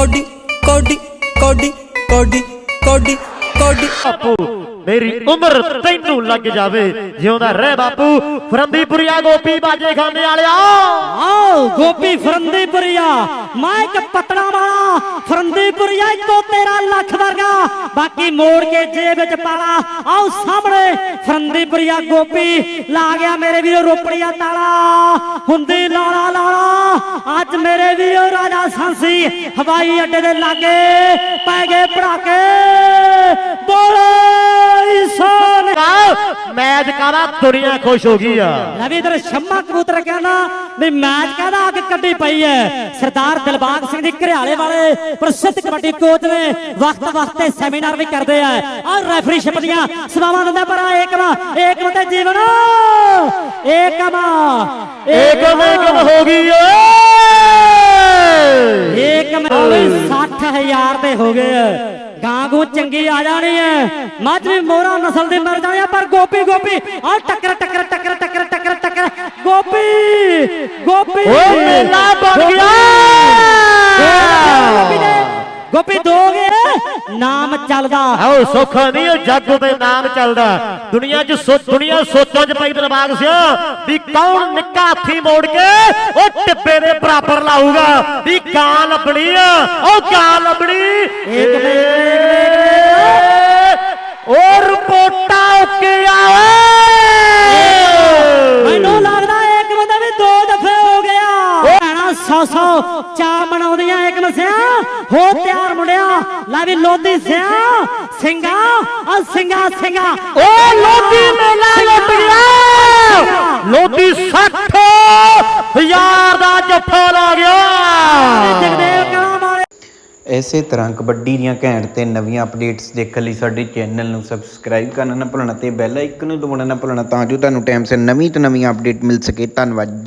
കൊടി കൊടി കൊടി കൊടി കൊടി കൊടി അപ്പോ. ਮੇਰੀ ਉਮਰ ਤੈਨੂੰ ਲੱਗ ਜਾਵੇ। ਜਿਉਂਦਾ ਰਹਿ ਬਾਪੂ ਫਰੰਦੀਪੁਰੀਆ ਗੋਪੀ ਬਾਜੇ ਖਾਨੇ ਵਾਲਿਆ। ਆਓ, ਗੋਪੀ ਫਰੰਦੀਪੁਰੀਆ, ਮੈਂ ਇੱਕ ਪਤੜਾ ਵਾਲਾ। ਫਰੰਦੀਪੁਰੀਆ ਇੱਕੋ ਤੇਰਾ ਲੱਖ ਵਰਗਾ। ਬਾਕੀ ਮੋੜ ਕੇ ਜੇਬ ਵਿੱਚ ਪਾਲਾ ਆਓ ਸਾਹਮਣੇ, ਫਰੰਦੀਪੁਰੀਆ ਗੋਪੀ, ਲਾ ਗਿਆ ਮੇਰੇ ਵੀਰੋ ਰੋਪੜੀਆ ਤਾਲਾ। ਹੁੰਦੀ ਲਾਲਾ ਲਾਲਾ, ਅੱਜ ਮੇਰੇ ਵੀਰੋ ਰਾਜਾ ਸੰਸੀ। ਹਵਾਈ ਅੱਡੇ ਦੇ ਲਾਗੇ ਪੈ ਗਏ ਪੜਾਕੇ। ਬੋਲੇ ਮੈਚ ਕਾਦਾ ਦੁਨੀਆ ਖੁਸ਼ ਹੋ ਗਈ ਆ। ਰਵੀ ਇਧਰ ਸ਼ੰਮਾ ਕਬੂਤਰ ਕਹਿੰਦਾ ਵੀ ਮੈਚ ਕਹਿੰਦਾ? ਅੱਗ ਕੱਢੀ ਪਈ ਹੈ ਸਰਦਾਰ ਦਿਲਬਾਗ ਸਿੰਘ ਜੀ ਘਰਿਆਲੇ ਵਾਲੇ ਪ੍ਰਸਿੱਧ ਕਬੱਡੀ ਕੋਚ ਨੇ ਵਕਤ ਵਕਤ ਤੇ ਸੈਮੀਨਾਰ ਵੀ ਕਰਦੇ ਆ। ਆ ਰੈਫਰੀਸ਼ਿਪ ਦੀਆਂ ਸੇਵਾਵਾਂ ਦਿੰਦਾ ਪਰ ਏਕਮ ਏਕਮ ਤੇ ਜੀਵਨ। ਏਕਮ ਏਕਮ ਏਕਮ। ਹੋ ਗਈ ਏ। ਏਕਮ 60000 ਦੇ ਹੋ ਗਏ ਗਾਂਗੂ ਚੰਗੀ ਆ ਜਾਣੀ ਮੱਝ ਵੀ ਮੋਰਾ ਨਸਲ ਦੇ ਮਰ ਜਾਣੀ ਪਰ ਗੋਪੀ ਗੋਪੀ ਆ ਟੱਕਰ ਟੱਕਰ ਟੱਕਰ ਟੱਕਰ ਟੱਕਰ ਟੱਕਰ। ਗੋਪੀ ਗੋਪੀ। ਓ ਮੇਲਾ ਬਣ ਗਿਆ। ਗੋਪੀ ਦੇ ਗਏ। ਨਾਮ ਚੱਲਦਾ। ਆਓ ਸੌਖਾ ਨਹੀਂ ਉਹ ਜੱਗ ਤੇ ਨਾਮ ਚੱਲਦਾ। ਦੁਨੀਆ 'ਚ ਸੋ ਦੁਨੀਆ ਸੋਚਾਂ 'ਚ ਪਈ ਦਿਲਬਾਗ ਸਿਆ ਵੀ ਕੌਣ ਨਿੱਕਾ ਹੱਥੀ ਮੋੜ ਕੇ ਉਹ ਟਿੱਬੇ ਦੇ ਬਰਾਬਰ ਲਾਊਗਾ? ਵੀ ਕਾਂ ਲੱਭਣੀ ਆ ਉਹ ਕਾਂ ਲੱਭਣੀ। ਇੱਕ ਮਿੰਟ, 100 100 ਚਾ ਬਣਾਉਂਦੀਆਂ ਇੱਕ ਮਸਿਆ ਹੋ ਤਿਆਰ ਮੁੰਡਿਆ ਲੈ ਵੀ ਲੋਧੀ ਸਿਆ। ਸਿੰਘਾ ਆ ਸਿੰਘਾ ਸਿੰਘਾ ਓ ਲੋਧੀ ਮੇਲਾ ਲੱਗ ਲੋਧੀ 60 ਹਜ਼ਾਰ ਦਾ ਜੱਫਾ ਲਾ ਗਿਆ। ਜਗਦੇਵ ਇਸੇ ਤਰ੍ਹਾਂ ਕਬੱਡੀ ਦੀਆਂ ਘੈਂਟ ਤੇ ਨਵੀਆਂ ਅਪਡੇਟਸ ਦੇਖਣ ਲਈ ਸਾਡੇ ਚੈਨਲ ਨੂੰ ਸਬਸਕ੍ਰਾਈਬ ਕਰਨਾ ਨਾ ਭੁੱਲਣਾ ਤੇ ਬੈਲ ਆਈਕਨ ਨੂੰ ਦਬਾਉਣਾ ਨਾ ਭੁੱਲਣਾ ਤਾਂ ਜੋ ਤੁਹਾਨੂੰ ਟਾਈਮ ਸਿਰ ਨਵੀਂ ਤੋਂ ਨਵੀਂ ਅਪਡੇਟ ਮਿਲ ਸਕੇ। ਧੰਨਵਾਦ।